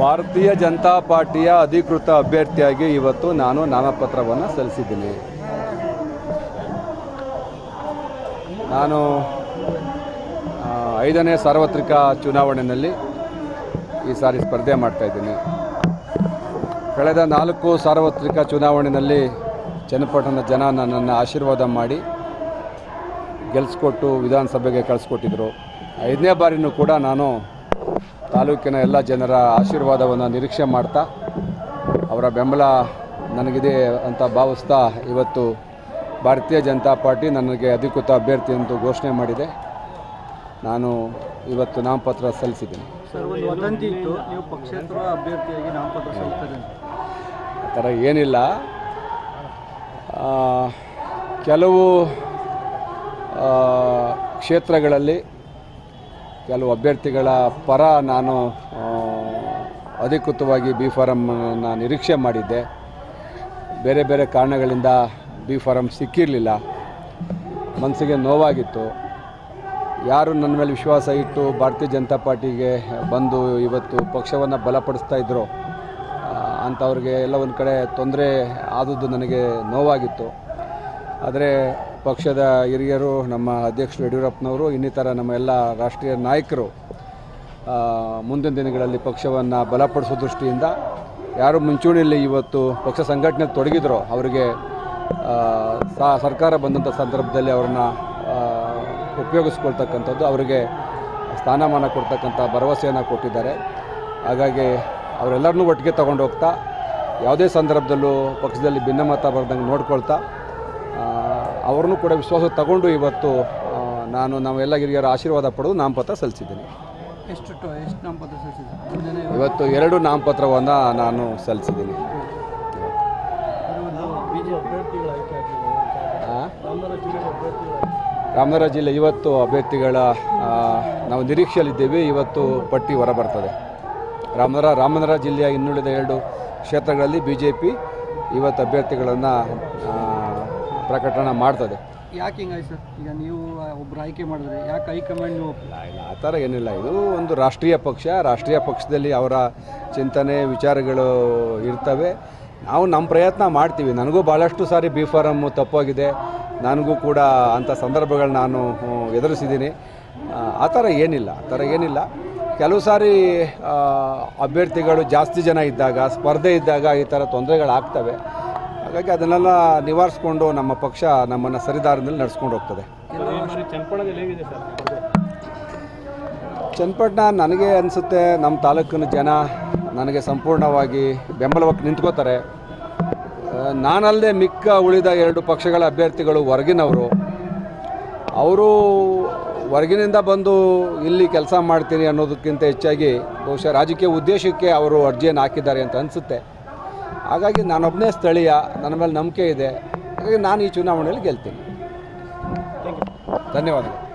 ಭಾರತೀಯ ಜನತಾ ಪಾರ್ಟಿಯ ಅಧಿಕೃತ ಅಭ್ಯರ್ಥಿಯಾಗಿ ಇವತ್ತು ನಾನು ನಾಮಪತ್ರವನ್ನು ಸಲ್ಲಿಸಿದ್ದೀನಿ. ನಾನು ಐದನೇ ಸಾರ್ವತ್ರಿಕ ಚುನಾವಣೆಯಲ್ಲಿ ಈ ಸಾರಿ ಸ್ಪರ್ಧೆ ಮಾಡ್ತಾ ಇದ್ದೀನಿ. ಕಳೆದ ನಾಲ್ಕು ಸಾರ್ವತ್ರಿಕ ಚುನಾವಣೆಯಲ್ಲಿ ಚನ್ನಪಟ್ಟಣದ ಜನ ನನ್ನನ್ನು ಆಶೀರ್ವಾದ ಮಾಡಿ ಗೆಲ್ಲಿಸ್ಕೊಟ್ಟು ವಿಧಾನಸಭೆಗೆ ಕಳಿಸ್ಕೊಟ್ಟಿದ್ರು. ಐದನೇ ಬಾರಿನೂ ಕೂಡ ನಾನು ತಾಲೂಕಿನ ಎಲ್ಲ ಜನರ ಆಶೀರ್ವಾದವನ್ನು ನಿರೀಕ್ಷೆ ಮಾಡ್ತಾ ಅವರ ಬೆಂಬಲ ನನಗಿದೆ ಅಂತ ಭಾವಿಸ್ತಾ ಇವತ್ತು ಭಾರತೀಯ ಜನತಾ ಪಾರ್ಟಿ ನನಗೆ ಅಧಿಕೃತ ಅಭ್ಯರ್ಥಿ ಎಂದು ಘೋಷಣೆ ಮಾಡಿದೆ. ನಾನು ಇವತ್ತು ನಾಮಪತ್ರ ಸಲ್ಲಿಸಿದ್ದೇನೆ. ಆ ಥರ ಏನಿಲ್ಲ. ಕೆಲವು ಕ್ಷೇತ್ರಗಳಲ್ಲಿ ಕೆಲವು ಅಭ್ಯರ್ಥಿಗಳ ಪರ ನಾನು ಅಧಿಕೃತವಾಗಿ ಬಿ ಫಾರಮ್ನ ನಿರೀಕ್ಷೆ ಮಾಡಿದ್ದೆ. ಬೇರೆ ಬೇರೆ ಕಾರಣಗಳಿಂದ ಬಿ ಫಾರಮ್ ಸಿಕ್ಕಿರಲಿಲ್ಲ. ಮನಸ್ಸಿಗೆ ನೋವಾಗಿತ್ತು. ಯಾರು ನನ್ನ ಮೇಲೆ ವಿಶ್ವಾಸ ಇಟ್ಟು ಭಾರತೀಯ ಜನತಾ ಪಾರ್ಟಿಗೆ ಬಂದು ಇವತ್ತು ಪಕ್ಷವನ್ನು ಬಲಪಡಿಸ್ತಾ ಇದ್ದರು ಅಂಥವ್ರಿಗೆ ಎಲ್ಲ ಒಂದು ಕಡೆ ತೊಂದರೆ ಆದದ್ದು ನನಗೆ ನೋವಾಗಿತ್ತು. ಆದರೆ ಪಕ್ಷದ ಹಿರಿಯರು, ನಮ್ಮ ಅಧ್ಯಕ್ಷರು ಯಡಿಯೂರಪ್ಪನವರು, ಇನ್ನಿತರ ನಮ್ಮ ಎಲ್ಲ ರಾಷ್ಟ್ರೀಯ ನಾಯಕರು ಮುಂದಿನ ದಿನಗಳಲ್ಲಿ ಪಕ್ಷವನ್ನು ಬಲಪಡಿಸೋ ದೃಷ್ಟಿಯಿಂದ ಯಾರು ಮುಂಚೂಣಿಯಲ್ಲಿ ಇವತ್ತು ಪಕ್ಷ ಸಂಘಟನೆ ತೊಡಗಿದ್ರೋ ಅವರಿಗೆ ಸರ್ಕಾರ ಬಂದಂಥ ಸಂದರ್ಭದಲ್ಲಿ ಅವ್ರನ್ನ ಉಪಯೋಗಿಸ್ಕೊಳ್ತಕ್ಕಂಥದ್ದು ಅವರಿಗೆ ಸ್ಥಾನಮಾನ ಕೊಡ್ತಕ್ಕಂಥ ಭರವಸೆಯನ್ನು ಕೊಟ್ಟಿದ್ದಾರೆ. ಹಾಗಾಗಿ ಅವರೆಲ್ಲರನ್ನೂ ಒಟ್ಟಿಗೆ ತಗೊಂಡು ಹೋಗ್ತಾ ಯಾವುದೇ ಸಂದರ್ಭದಲ್ಲೂ ಪಕ್ಷದಲ್ಲಿ ಭಿನ್ನಮತ ಬರ್ದಂಗೆ ನೋಡ್ಕೊಳ್ತಾ ಅವ್ರನ್ನೂ ಕೂಡ ವಿಶ್ವಾಸ ತಗೊಂಡು ಇವತ್ತು ನಾನು ನಾವೆಲ್ಲ ಹಿರಿಯರ ಆಶೀರ್ವಾದ ಪಡೆದು ನಾಮಪತ್ರ ಸಲ್ಲಿಸಿದ್ದೀನಿ. ಎಷ್ಟು ಎಷ್ಟು ನಾಮಪತ್ರ ಸಲ್ಲಿಸಿದ್ರು ಇವತ್ತು ಎರಡು ನಾಮಪತ್ರವನ್ನು ನಾನು ಸಲ್ಲಿಸಿದ್ದೀನಿ. ರಾಮನಗರ ಜಿಲ್ಲೆ ಇವತ್ತು ಅಭ್ಯರ್ಥಿಗಳ ನಾವು ನಿರೀಕ್ಷೆಯಲ್ಲಿದ್ದೇವೆ ಇವತ್ತು ಪಟ್ಟಿ ಹೊರಬರ್ತದೆ. ರಾಮನಗರ ರಾಮನಗರ ಜಿಲ್ಲೆಯ ಇನ್ನುಳಿದ ಎರಡು ಕ್ಷೇತ್ರಗಳಲ್ಲಿ ಬಿ ಜೆ ಪಿ ಇವತ್ತು ಅಭ್ಯರ್ಥಿಗಳನ್ನು ಪ್ರಕಟಣೆ ಮಾಡ್ತದೆ. ಯಾಕೆ ಹಿಂಗಾಯ್ ಸರ್? ಈಗ ನೀವು ಒಬ್ರು ಆಯ್ಕೆ ಮಾಡಿದ್ರೆ ಯಾಕೆ ಹೈಕಮಾಂಡ್ ನೀವು ಇಲ್ಲ ಆ ಥರ ಏನಿಲ್ಲ. ಇದು ಒಂದು ರಾಷ್ಟ್ರೀಯ ಪಕ್ಷ. ರಾಷ್ಟ್ರೀಯ ಪಕ್ಷದಲ್ಲಿ ಅವರ ಚಿಂತನೆ ವಿಚಾರಗಳು ಇರ್ತವೆ. ನಾವು ನಮ್ಮ ಪ್ರಯತ್ನ ಮಾಡ್ತೀವಿ. ನನಗೂ ಭಾಳಷ್ಟು ಸಾರಿ ಬಿ ಫಾರಮ್ ತಪ್ಪಾಗಿದೆ. ನನಗೂ ಕೂಡ ಅಂಥ ಸಂದರ್ಭಗಳು ನಾನು ಎದುರಿಸಿದ್ದೀನಿ. ಆ ಥರ ಏನಿಲ್ಲ. ಆ ಥರ ಏನಿಲ್ಲ. ಕೆಲವು ಸಾರಿ ಅಭ್ಯರ್ಥಿಗಳು ಜಾಸ್ತಿ ಜನ ಇದ್ದಾಗ ಸ್ಪರ್ಧೆ ಇದ್ದಾಗ ಈ ಥರ ತೊಂದರೆಗಳಾಗ್ತವೆ. ಹಾಗಾಗಿ ಅದನ್ನೆಲ್ಲ ನಿವಾರಿಸ್ಕೊಂಡು ನಮ್ಮ ಪಕ್ಷ ನಮ್ಮನ್ನು ಸರಿದಾರದಲ್ಲಿ ನಡೆಸ್ಕೊಂಡು ಹೋಗ್ತದೆ. ಚನ್ನಪಟ್ಟಣ ನನಗೆ ಅನಿಸುತ್ತೆ, ನಮ್ಮ ತಾಲೂಕಿನ ಜನ ನನಗೆ ಸಂಪೂರ್ಣವಾಗಿ ಬೆಂಬಲವಾಗಿ ನಿಂತ್ಕೋತಾರೆ. ನಾನಲ್ಲದೆ ಮಿಕ್ಕ ಉಳಿದ ಎರಡು ಪಕ್ಷಗಳ ಅಭ್ಯರ್ಥಿಗಳು ಹೊರಗಿನವರು. ಅವರು ಹೊರಗಿನಿಂದ ಬಂದು ಇಲ್ಲಿ ಕೆಲಸ ಮಾಡ್ತೀನಿ ಅನ್ನೋದಕ್ಕಿಂತ ಹೆಚ್ಚಾಗಿ ಬಹುಶಃ ರಾಜಕೀಯ ಉದ್ದೇಶಕ್ಕೆ ಅವರು ಅರ್ಜಿಯನ್ನು ಹಾಕಿದ್ದಾರೆ ಅಂತ ಅನಿಸುತ್ತೆ. ಹಾಗಾಗಿ ನಾನೊಬ್ಬನೇ ಸ್ಥಳೀಯ ನನ್ನ ಮೇಲೆ ನಂಬಿಕೆ ಇದೆ. ಹಾಗಾಗಿ ನಾನು ಈ ಚುನಾವಣೆಯಲ್ಲಿ ಗೆಲ್ತೀನಿ. ಧನ್ಯವಾದಗಳು.